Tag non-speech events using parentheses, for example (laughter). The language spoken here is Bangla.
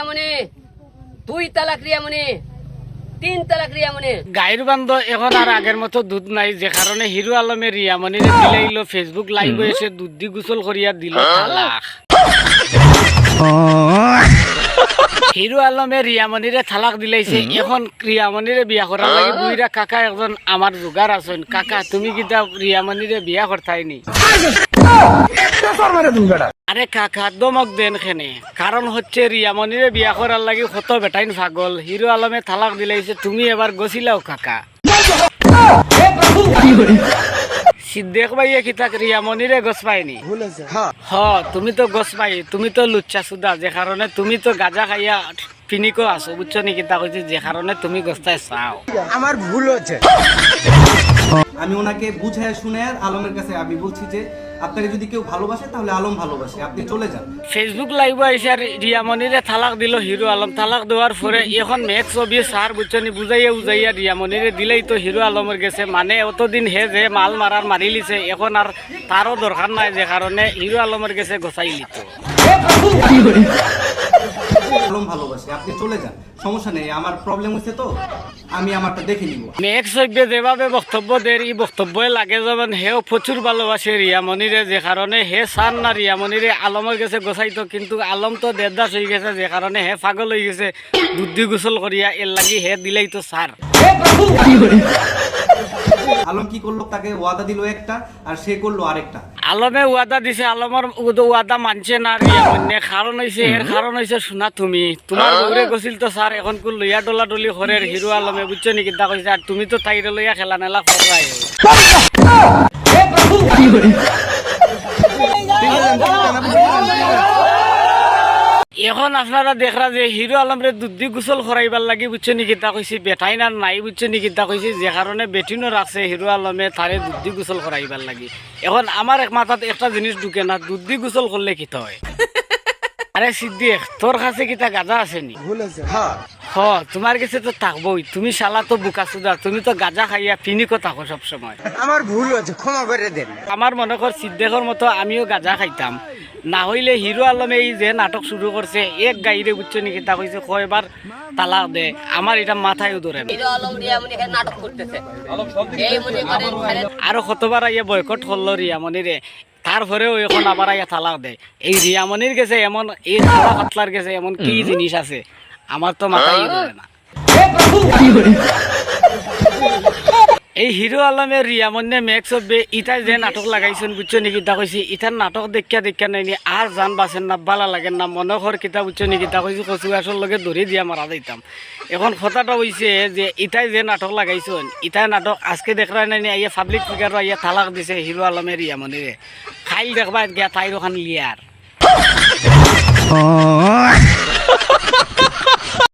রিয়ামণি দুই তালাক রিয়ামণি তিন তালাক রিয়ামণি গাইর বান্ধ এখন আর আগের মতো দুধ নাই যে কারণে হিরো আলমের রিয়ামনিরে দিলাইল ফেসবুক লাইভ এসে দুধ দি গোসল করিয়া দিল তালাক। হিরো আলমে রিয়ামনিরে থালাক দিলাইছে এখন রিয়ামনিরে বিয়া করার লাগে বুইরা কাকা একজন আমার জোগার আছেন। কাকা তুমি কিতা রিয়ামনিরে বিয়া করতাই নি আরে কাকা দমক দেন খেনে। কারণ হচ্ছে রিয়ামনিরে বিয়া করার লাগে কত বেটাইন পাগল। হিরো আলমে থালাক দিলাইছে তুমি এবার গছিলাও কাকা। সিদ্দেক ভাইয়ে কিতা রিয়ামনিরে গছ পাইনি হ তুমি তো গছ পাই তুমি তো লুচ্চা সুদা যে কারণে তুমি তো গাজা খাইয়া ফিনিকো আছো বুঝছ নি কিতা কইছি? যে কারণে তুমি গছটাই চাও। আমার ভুল হচ্ছে আমি ওনাকে বুঝায় শুনে আলমের কাছে আমি বলছি যে আপনাকে যদি কেউ ভালোবাসে তাহলে আলম ভালোবাসে। আপনি চলে যান। ফেসবুক লাইভ আইসে আর রিয়ামনিরে তালাক দিল হিরো আলম। তালাক দেওয়ার পরে এখন মেক ছবি সার বুঝছনি বুঝাইয়া বুঝাইয়া রিয়ামনিরে দিলেই তো হিরো আলমের গেছে। মানে অতদিন হে যে মাল মারার মারি লিছে এখন আর তারও দরকার নাই যে কারণে হিরো আলমের গেছে গোসাই লিত। আলম ভালোবাসে আপনি চলে যান। সমস্যা নেই আমার প্রবলেম হচ্ছে তো আমি আমারটা দেখে নিব। মেঘ সভ্যে যেভাবে বক্তব্য এই বক্তব্যই লাগে যেমন হেও প্রচুর ভালোবাসে রিয়ামনিরে যে কারণে হে না রিয়ামনিরে আলমের গেছে গোসাইতো কিন্তু আলম তো দেড়দাস হয়ে গেছে যে কারণে হে পাগল হয়ে গেছে। দুধি গোসল করিয়া এর লাগি হে দিলেই তো সার। করল তাকে ওয়াদা দিল একটা আর সে করল আরেকটা। আলমে ওয়াদা দিছে আলমর ওয়াদা মানছে না রিয়ামন্যে কারণ হইছে এর কারণ হইছে শোনা তুমি। তোমার ঘুরে গছিল তো স্যার এখন কোন লইয়া ডলা ডলি হরের হিরো আলমে বুঝছ নি কিতা কইছে আর তুমি তো তাইরে লইয়া খেলা নেলা ফরাই এখন আপনারা দেখরা যে হিরো আলমরে দুধি গোসল করাইবার লাগি বুঝছ নি কিতা কইছি বেটাই না নাই বুঝছ নি কিতা কইছি যে কারণে বেটিনও রাখছে হিরো আলমে তারে দুধি গোসল করাইবার লাগি। এখন আমার এক মাথাত একটা জিনিস ঢুকে না দুধি গোসল করলে কিতা হয়? (laughs) আরে সিদ্দিক তোর কাছে কিতা গাজা আছে নি? হ। তোমার কাছে তো থাকবোই তুমি শালা তো বুকা সুদা তুমি তো গাজা খাইয়া পিনিকো থাকো সবসময়। আমার ভুল হচ্ছে ক্ষমা করে দেন আমার মনে কর সিদ্ধেকর মতো আমিও গাজা খাইতাম। না হইলে হিরো আলমে এই যে নাটক শুরু করছে এক গাইরে বুঝছ নাকি তা কইছে কয়বার তালাক দে আমার এটা মাথায় ধরে না। হিরো আলম রিয়ামণি এখানে নাটক করতেছে। এই মনে করেন খালেদ আরও কতবার আইয়া বয়কট করল রিয়ামনিরে তারপরেও এখন আবার আইয়া তালাক দেয় এই রিয়ামনির গেছে এমন এই খালা পাতলার গেছে এমন কি জিনিস আছে? আমার তো মাথায় ধরে না। এই হিরো আলমের রিয়ামন্যে মেক্স অফ ইটাই যে নাটক লাগাইছেন, বুঝছ নাকি? তা কইছি ইটার নাটক দেখিয়া দেখিয়া নাইনি আর জান বাসেন না, বালা লাগেন না মনে কর কিতা, বুঝছ নাকি? তা কইছি, কচু গাছর লগে ধরি দিয়া মারা যাইতাম। এখন কথাটা হইছে যে ইটাই যে নাটক লাগাইছেন ইটাই নাটক আজকে দেখরা নাইনি আইয়া পাবলিক ফিগার আইয়া তালাক দিছে হিরো আলমের রিয়ামনিরে খাইল দেখবা গিয়া তাইর ওখান লিয়ার